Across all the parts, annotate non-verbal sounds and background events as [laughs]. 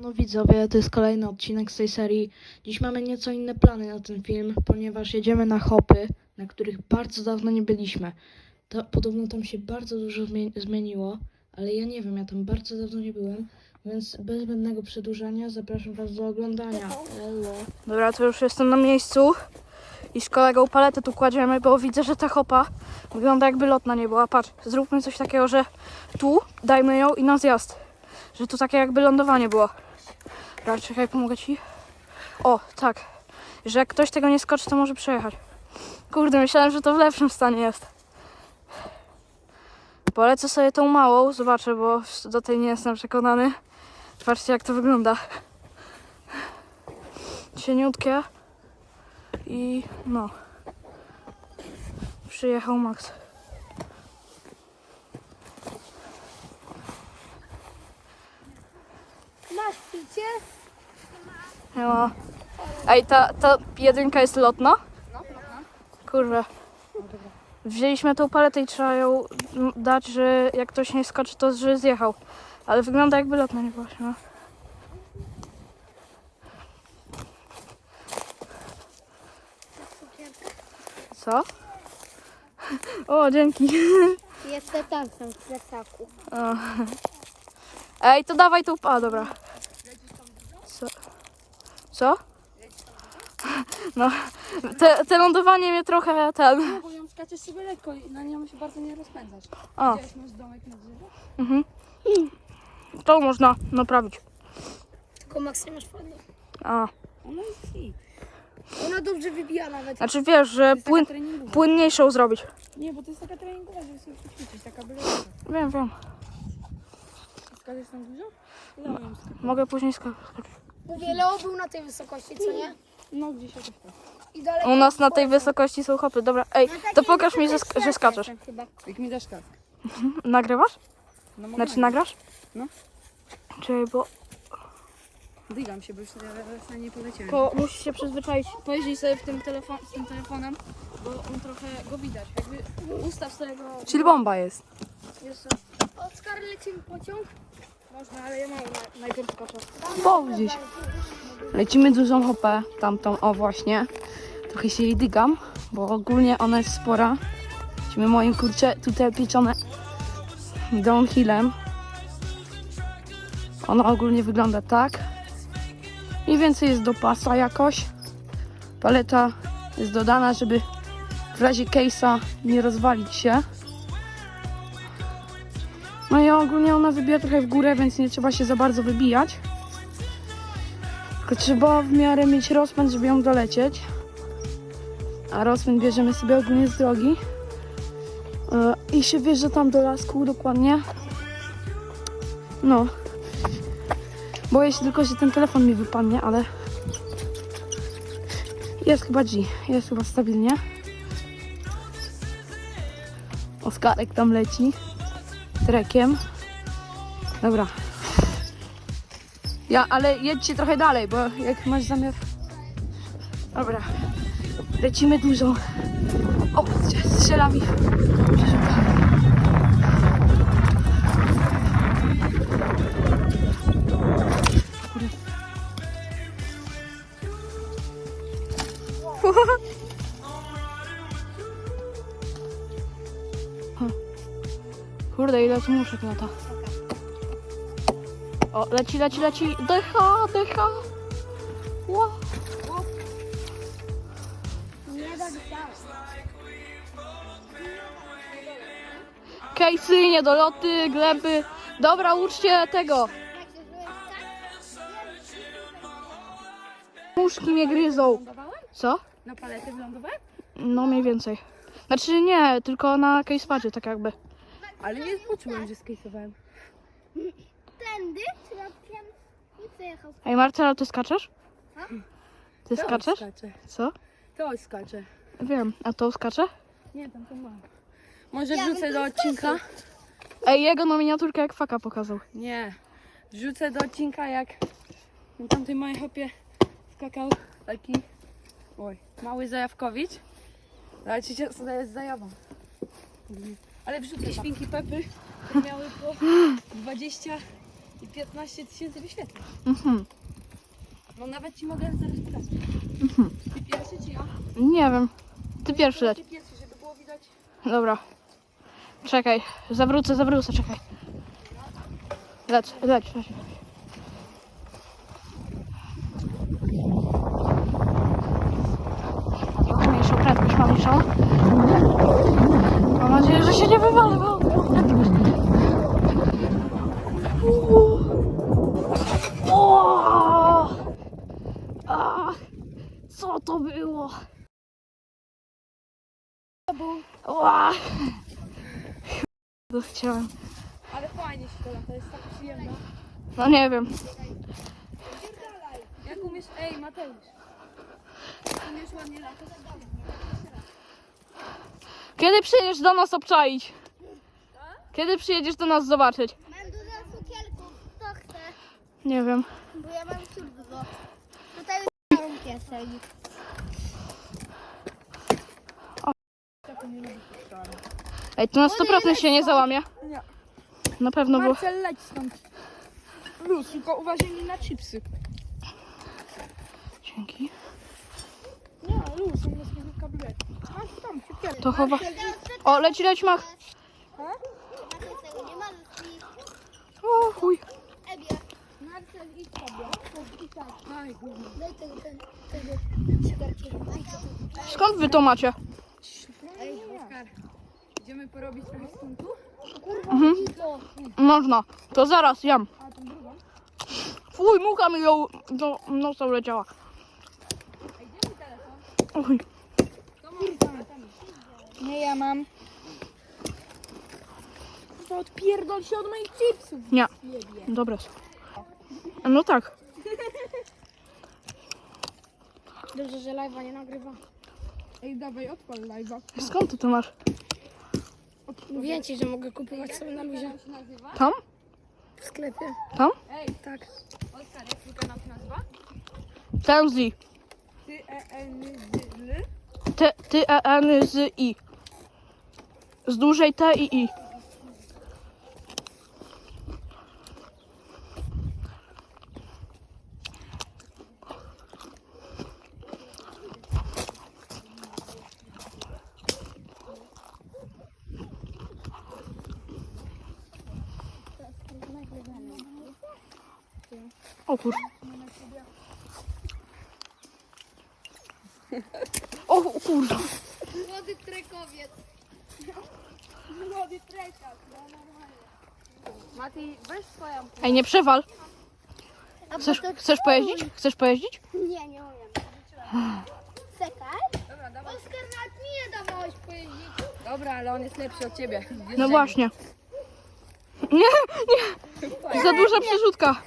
No widzowie, to jest kolejny odcinek z tej serii. Dziś mamy nieco inne plany na ten film, ponieważ jedziemy na hopy, na których bardzo dawno nie byliśmy. To, podobno tam się bardzo dużo zmie- zmieniło, ale ja nie wiem, ja tam bardzo dawno nie byłem, więc bez zbędnego przedłużania zapraszam Was do oglądania. Elo. Dobra, to już jestem na miejscu i z kolegą paletę tu kładziemy, bo widzę, że ta hopa wygląda jakby lotna nie była. Patrz, zróbmy coś takiego, że tu dajmy ją i na zjazd. Że tu takie jakby lądowanie było. Dobra, czekaj, pomogę ci. O, tak. Że jak ktoś tego nie skoczy, to może przejechać. Kurde, myślałem, że to w lepszym stanie jest. Polecę sobie tą małą, zobaczę, bo do tej nie jestem przekonany. Patrzcie, jak to wygląda. Cieniutkie. I no. Przyjechał Max. Masz picie? No. Ej, ta, ta jedynka jest lotna? Kurwa. Wzięliśmy tą paletę i trzeba ją dać, że jak ktoś nie skoczy, to że zjechał. Ale wygląda jakby lotna nie była. No. Co? O, dzięki. Jestem tam, są w plecaku. O. Ej, to dawaj tu. A, dobra. Co? No, te, te lądowanie mnie trochę ten. Nie, bo ją skaczesz sobie lekko i na nią się bardzo nie rozpędzasz. O, Widziałeś nasz domek na drzewie? mhm. To można naprawić. Tylko Max nie masz fajnie. A, Ona jest i. Ona dobrze wybija nawet. znaczy wiesz, że płyn, treningowa. płynniejszą zrobić. Nie, bo to jest taka treningowa, żeby sobie poćwiczyć, taka byle Wiem, wiem. Skaczesz tam dużo? Ile ją skakać? Mogę później skakać. Mówię, Leo był na tej wysokości, co nie? No, gdzieś jakoś tak. I dalej. U nas na tej wysokości są hopy. Dobra, ej, to pokaż mi, że, sk- że skaczesz. Chyba. Jak mi dasz kask. [laughs] Nagrywasz? No, mogę Znaczy nagrać. nagrasz? No. Czekaj, bo Dygam się, bo już na nie poleciałem. Po, musisz się przyzwyczaić. Pojeźdź sobie w tym telefon, z tym telefonem, bo on trochę go widać. Jakby ustaw sobie go. Czyli bomba jest. Jest, Oskar leci pociąg. Można, ale ja mam na, najpierw skoczę. Bo gdzieś. Lecimy dużą hopę, tamtą, o właśnie. Trochę się jej dygam, bo ogólnie ona jest spora. Lecimy moim kurcze tutaj pieczone downhillem. Ona ogólnie wygląda tak. Mniej więcej jest do pasa jakoś. Paleta jest dodana, żeby w razie case'a nie rozwalić się. Ogólnie ona wybija trochę w górę, więc nie trzeba się za bardzo wybijać. Tylko trzeba w miarę mieć rozpęd, żeby ją dolecieć. A rozpęd bierzemy sobie ogólnie z drogi. E, I się wjeżdża tam do lasku dokładnie. No. Boję się tylko, że ten telefon mi wypadnie, ale jest chyba G. Jest chyba stabilnie. Oskarek tam leci. Trekiem. Dobra. Ja, ale jedźcie trochę dalej, bo jak masz zamiar... Dobra. Lecimy dużo. O, strzela mi. Kurde, ile tu muszek lata. O, leci, leci, leci. Decha, decha. Wow. Kejsy, niedoloty, gleby. Dobra, uczcie tego. Muszki mnie gryzą. Co? Na palety wylądowałem? No mniej więcej. Znaczy nie, tylko na casepadzie tak jakby. Ale nie poczułem, że skejsowałem. Tędy środkiem i przejechał. Ej Marcela, ty skaczesz? Ty To skaczesz? skacze. Co? To skacze. Wiem, a to skacze? Nie, tam to mam. Może Ja wrzucę do odcinka? Ej, jego no miniaturkę jak faka pokazał. Nie. Wrzucę do odcinka jak na tamtej mojej hopie skakał taki oj, mały zajawkowicz. Zobaczycie, co to jest zajawa. Ale wrzucę świnki Pepy, które miały po [gasps] 20 i 15 tysięcy wyświetleń. Mhm. No nawet ci mogę zaraz pokazać. Mhm. Ty pierwszy czy ja? Nie wiem. Ty pierwszy leć. Ty pierwszy, żeby było widać. Dobra. Czekaj, zawrócę, zawrócę, czekaj. Leć, leć, leć. Trochę mniejszą prędkość mam niż że się nie wywalę, bo! Co to było? Ła! To chciałem. Ale fajnie się to lata, jest tak przyjemne. No nie wiem. Jak umiesz, ej Mateusz. Umiesz ładnie latać? Kiedy przyjedziesz do nas obczaić? Kiedy przyjedziesz do nas zobaczyć? Mam dużo cukierków, kto chce? Nie wiem. Bo ja mam turbo. Tutaj jest mały kieszeń. Ej, to na 100% się nie załamie. Nie. Na pewno, bo... Marcel, leć stąd. Luz, tylko uważaj mi na chipsy. Dzięki. Nie, luz, on jest kabinet. To chowa... O, leci, leci, mach. O, chuj. Skąd wy to macie? Ej, Oskar. Idziemy porobić trochę stuntu? Mhm. Można. To zaraz, jam. Fuj, mucha mi ją do nosa leciała. Ej, gdzie mój telefon? Uj. To mam, tam. Nie, ja mam. To odpierdol się od moich chipsów. Nie, Jebie. dobre są. No tak. Dobrze, że live'a nie nagrywa. Ej, dawaj, odpal live'a. Skąd ty to masz? Mówię ci, że mogę kupować sobie na luzie Jak się nazywa? Tam? w sklepie. Tam? Ej, Tak. Oskar, jak twój kanał się nazywa? Tenzi. Ty, e, n, z, l. T, ty, e, n, z, i. Z dużej T i i. O kur... O kurwa. Młody trekowiec. No normalnie. Mati, weź swoją. Ej, nie przewal. Chcesz, chcesz pojeździć? Chcesz pojeździć? Nie, nie umiem. Czekaj. Dobra, dawaj. Oskar, nawet nie dawałeś pojeździć. Dobra, ale on jest lepszy od ciebie. No właśnie. Nie, nie. Za duża przerzutka.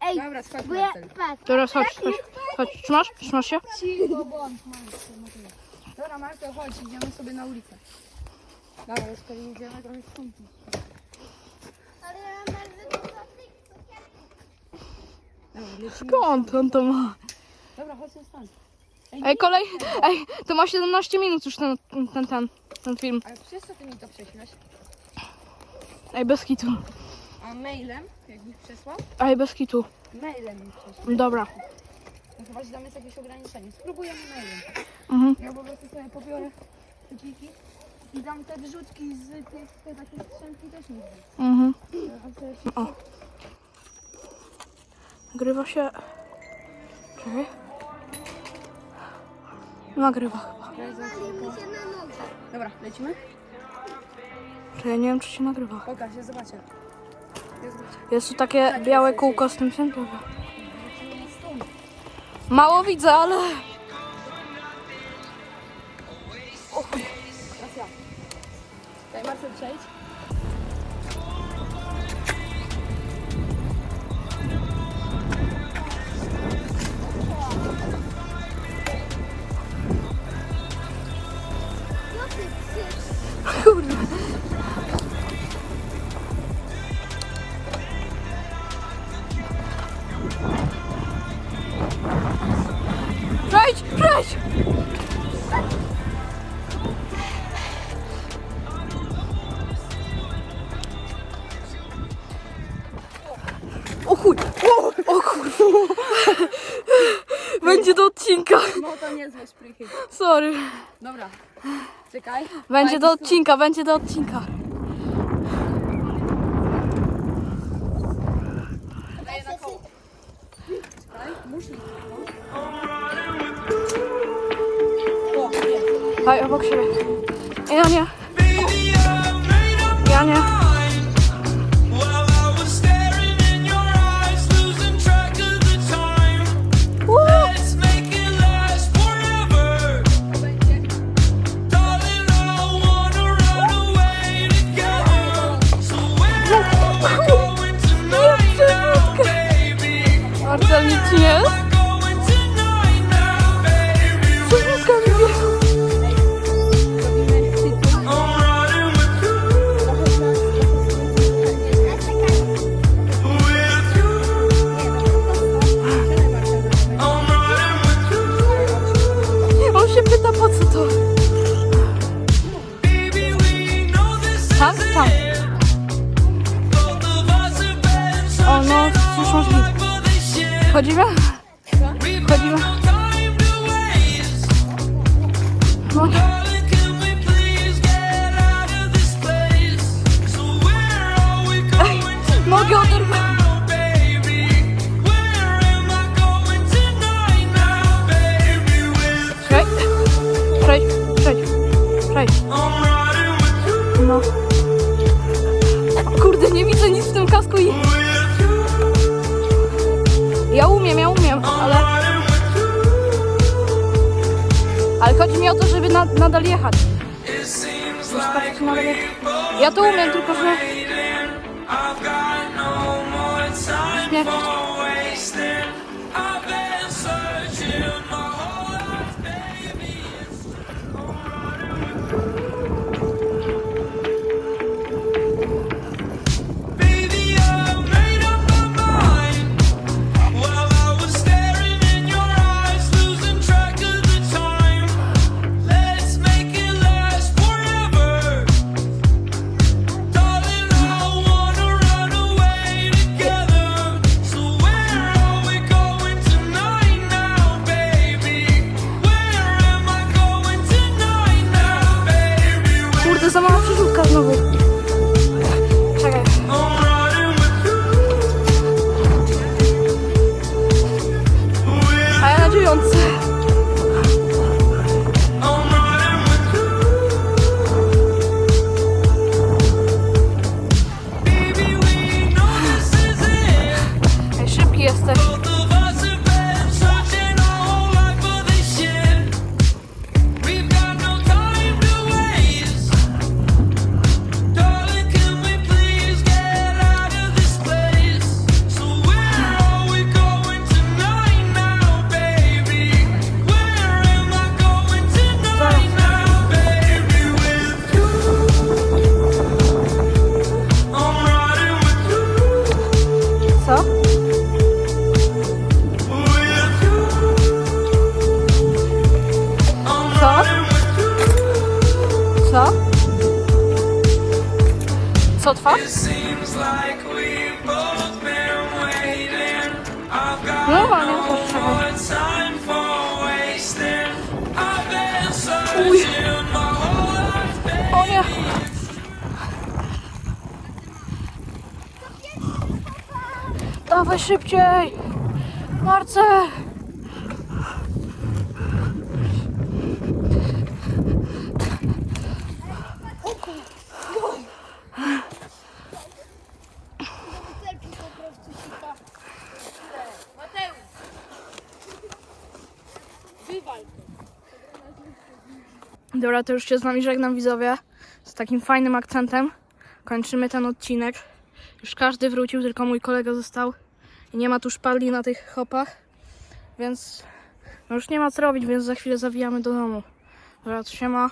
Ej, Dobra, schodź bo ja... Marcel. Patrz. Teraz chodź, chodź. Chodź, trzymasz? Trzymasz się? Cicho bądź, Marcel. Dobra, Marcel, chodź, idziemy sobie na ulicę. Dobra, Oskar, idziemy trochę stąd. Ale ja mam bardzo dużo tych cukierków. Skąd on to ma? Dobra, chodźmy stąd. Ej, kolej. Ej, to ma 17 minut już ten, ten, ten, ten film. Ale przez co ty mi to prześlesz? Ej, bez kitu. A mailem, jakbyś przesłał? Ej, bez kitu. Mailem mi prześlesz. Dobra. No chyba, że tam jest jakieś ograniczenie. Spróbujemy mailem. Mhm. Ja po prostu sobie pobiorę te pliki i dam te wrzutki z tych, te takie strzępki też nie Mhm. A O. Nagrywa się. Czekaj. Nagrywa chyba. Na. Dobra, lecimy? Czekaj, nie wiem czy się nagrywa. Pokaż, ja zobaczę. Ja zobaczę. Jest tu takie białe kółko z tym nagrywa. Mało widzę, ale... Ja. Daj Marcel przejdź. odcinka. No to niezłe. Sorry. Dobra, czekaj. Będzie do odcinka, będzie do odcinka. Daję na koło. Czekaj, muszli. O, nie. Chodź obok siebie. Ja nie. Nie. Piotr. Przejdź, przejdź, przejdź. No. Kurde, nie widzę nic w tym kasku. Ja umiem, ja umiem, ale... Ale chodzi mi o to, żeby nadal jechać. Ja to umiem, tylko że... I've got no more time for Dawaj szybciej! Marcel! Dobra, to już się z nami żegnam widzowie. Z takim fajnym akcentem kończymy ten odcinek. Już każdy wrócił, tylko mój kolega został nie ma tu szpali na tych hopach, więc no już nie ma co robić, więc za chwilę zawijamy do domu. Dobra, to się ma.